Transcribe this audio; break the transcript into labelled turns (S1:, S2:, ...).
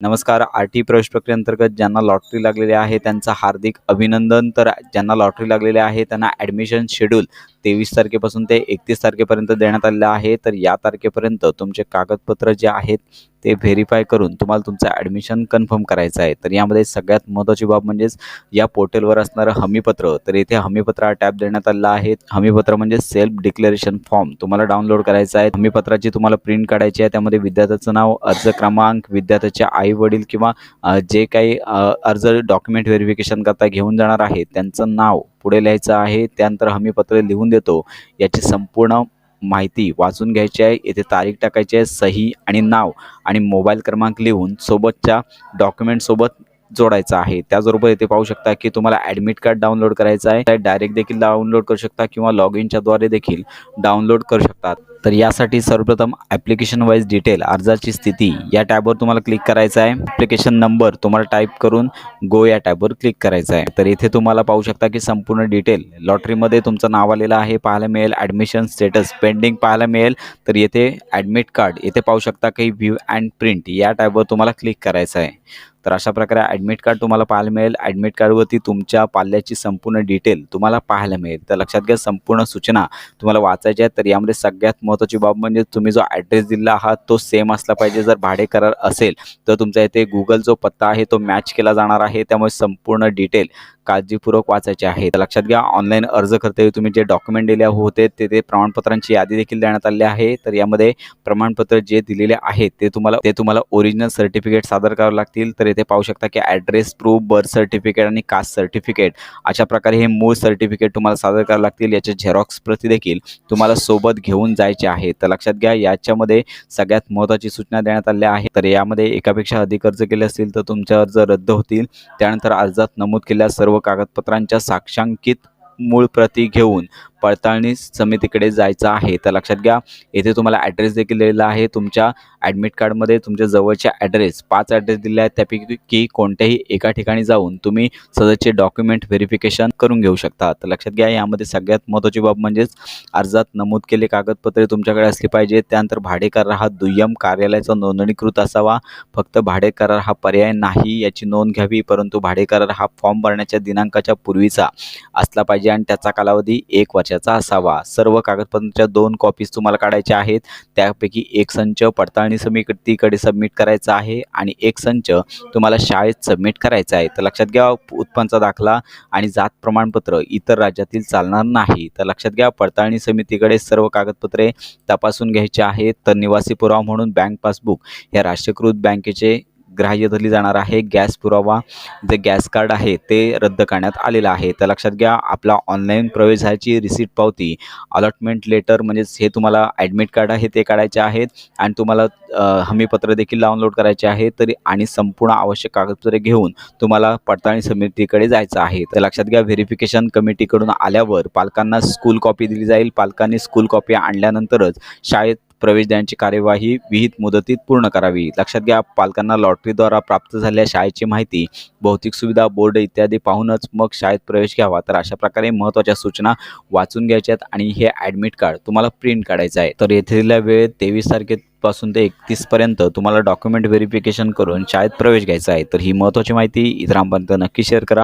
S1: नमस्कार R T प्रवेश प्रक्रियेअंतर्गत ज्यांना लॉटरी लागलेली आहे त्यांचं हार्दिक अभिनंदन. तर ज्यांना लॉटरी लागलेली आहे त्यांना ॲडमिशन शेड्यूल तेवीस तारखेपासून ते एकतीस तारखेपर्यंत देण्यात आलेलं आहे. तर या तारखेपर्यंत तुमचे कागदपत्र जे आहेत ते व्हेरीफाय करून तुम्हाला तुमचं ॲडमिशन कन्फर्म करायचं आहे. तर यामध्ये सगळ्यात महत्त्वाची बाब म्हणजेच या पोर्टलवर असणारं हमीपत्र. तर येथे हमीपत्र हा टॅब देण्यात आलेला आहे. हमीपत्र म्हणजे सेल्फ डिक्लेरेशन फॉर्म तुम्हाला डाउनलोड करायचा आहे. हमीपत्राची तुम्हाला प्रिंट काढायची आहे. त्यामध्ये विद्यार्थ्याचं नाव अर्ज क्रमांक विद्यार्थ्याचे आई वडील किंवा जे काही अर्ज डॉक्युमेंट व्हेरिफिकेशन करता घेऊन जाणार आहे त्यांचं नाव पुढे लिहायचं आहे. त्यानंतर हमीपत्र लिहून देतो. याची संपूर्ण माहिती वाचून घ्यायची आहे. येथे तारीख टाकायची आहे सही आणि नाव आणि मोबाईल क्रमांक लिहून सोबतच्या डॉक्युमेंटसोबत जोडायचं आहे. त्याचबरोबर इथे पाहू शकता की तुम्हाला ॲडमिट कार्ड डाउनलोड करायचं आहे. डायरेक्ट देखील डाउनलोड करू शकता किंवा लॉग इनच्याद्वारे देखील डाउनलोड करू शकतात. तर यासाठी सर्वप्रथम ॲप्लिकेशन वाईज डिटेल अर्जाची स्थिती या टॅबवर तुम्हाला क्लिक करायचं आहे. ॲप्लिकेशन नंबर तुम्हाला टाईप करून गो या टॅबवर क्लिक करायचं आहे. तर इथे तुम्हाला पाहू शकता की संपूर्ण डिटेल लॉटरीमध्ये तुमचं नाव आलेलं आहे पाहायला मिळेल ॲडमिशन स्टेटस पेंडिंग पाहायला मिळेल. तर येथे ॲडमिट कार्ड येथे पाहू शकता की व्ह्यू अँड प्रिंट या टॅबवर तुम्हाला क्लिक करायचं आहे. तर अशा प्रकारे ॲडमिट कार्ड तुम्हाला पाहायला मिळेल. ॲडमिट कार्डवरती तुमच्या पाल्याची संपूर्ण डिटेल तुम्हाला पाहायला मिळेल. तर लक्षात घ्या संपूर्ण सूचना तुम्हाला वाचायच्या आहेत. तर यामध्ये सगळ्यात महत्त्वाची बाब म्हणजे तुम्ही जो ॲड्रेस दिला आहात तो सेम असला पाहिजे. जर भाडे करार असेल तर तुमचा इथे गुगल जो पत्ता आहे तो मॅच केला जाणार आहे. त्यामुळे संपूर्ण डिटेल काळजीपूर्वक वाचायचे आहे. तर लक्षात घ्या ऑनलाईन अर्ज करते तुम्ही जे डॉक्युमेंट दिले होते ते ते प्रमाणपत्रांची यादी देखील देण्यात आली आहे. तर यामध्ये प्रमाणपत्र जे दिलेले आहेत ते तुम्हाला ते तुम्हाला ओरिजिनल सर्टिफिकेट सादर करावे लागतील. तर इथे पाहू शकता की ॲड्रेस प्रूफ बर्थ सर्टिफिकेट आणि कास्ट सर्टिफिकेट अशा प्रकारे हे मूळ सर्टिफिकेट तुम्हाला सादर करावे लागतील. याचे झेरॉक्स प्रती देखील तुम्हाला सोबत घेऊन जायचे आहे. तर लक्षात घ्या याच्यामध्ये सगळ्यात महत्त्वाची सूचना देण्यात आल्या आहे तर यामध्ये एकापेक्षा अधिक अर्ज केले असतील तर तुमचे अर्ज रद्द होतील. त्यानंतर अर्जात नमूद केलेल्या सर्व कागदपत्रांच्या साक्षांकित मूळ प्रती घेऊन पडताळणी समितीकडे जायचं आहे. तर लक्षात घ्या येथे तुम्हाला ॲड्रेस देखील दिलेला आहे. तुमच्या ॲडमिट कार्डमध्ये तुमच्या जवळच्या ॲड्रेस पाच ॲड्रेस दिले आहेत. त्यापैकी कोणत्याही एका ठिकाणी जाऊन तुम्ही सदरचे डॉक्युमेंट व्हेरिफिकेशन करून घेऊ शकता. तर लक्षात घ्या यामध्ये सगळ्यात महत्त्वाची बाब म्हणजेच अर्जात नमूद केले कागदपत्रे तुमच्याकडे असली पाहिजे त्यानंतर भाडेकरार हा दुय्यम कार्यालयाचा नोंदणीकृत असावा. फक्त भाडेकरार हा पर्याय नाही याची नोंद घ्यावी परंतु भाडेकरार हा फॉर्म भरण्याच्या दिनांकाच्या पूर्वीचा असला पाहिजे आणि त्याचा कालावधी एक वर्षाचा असावा. सर्व कागदपत्रांच्या दोन कॉपीज तुम्हाला काढायच्या आहेत. त्यापैकी एक संच पडताळणी समितीकडे सबमिट करायचा आहे आणि एक संच तुम्हाला शाळेत सबमिट करायचा आहे. तर लक्षात घ्या उत्पन्नाचा दाखला आणि जात प्रमाणपत्र इतर राज्यातील चालणार नाही. तर लक्षात घ्या पडताळणी समितीकडे सर्व कागदपत्रे तपासून घ्यायचे आहेत. तर निवासी पुरावा म्हणून बँक पासबुक या राष्ट्रीयकृत बँकेचे ग्राह्य धरली जाणार आहे. गॅस पुरावा जे गॅस कार्ड आहे ते रद्द करण्यात आलेलं आहे. तर लक्षात घ्या आपला ऑनलाईन प्रवेश झाल्याची रिसीट पावती अलॉटमेंट लेटर म्हणजेच हे तुम्हाला ॲडमिट कार्ड आहे ते काढायचे आहेत आणि तुम्हाला हमीपत्र देखील डाउनलोड करायचे आहे तरी आणि संपूर्ण आवश्यक कागदपत्रे घेऊन तुम्हाला पडताळणी समितीकडे जायचं आहे. तर लक्षात घ्या व्हेरिफिकेशन कमिटीकडून आल्यावर पालकांना स्कूल कॉपी दिली जाईल. पालकांनी स्कूल कॉपी आणल्यानंतरच शाळेत प्रवेश देण्याची कार्यवाही विहित मुदतीत पूर्ण करावी. लक्षात घ्या पालकांना लॉटरीद्वारा प्राप्त झालेल्या शाळेची माहिती भौतिक सुविधा बोर्ड इत्यादी पाहूनच मग शाळेत प्रवेश घ्यावा. तर अशा प्रकारे महत्त्वाच्या सूचना वाचून घ्यायच्या आहेत आणि हे ॲडमिट कार्ड तुम्हाला प्रिंट काढायचं आहे. तर येथील वेळ तेवीस तारखेपासून ते एकतीसपर्यंत तुम्हाला डॉक्युमेंट व्हेरिफिकेशन करून शाळेत प्रवेश घ्यायचा आहे. तर ही महत्त्वाची माहिती इतरांपर्यंत नक्की शेअर करा.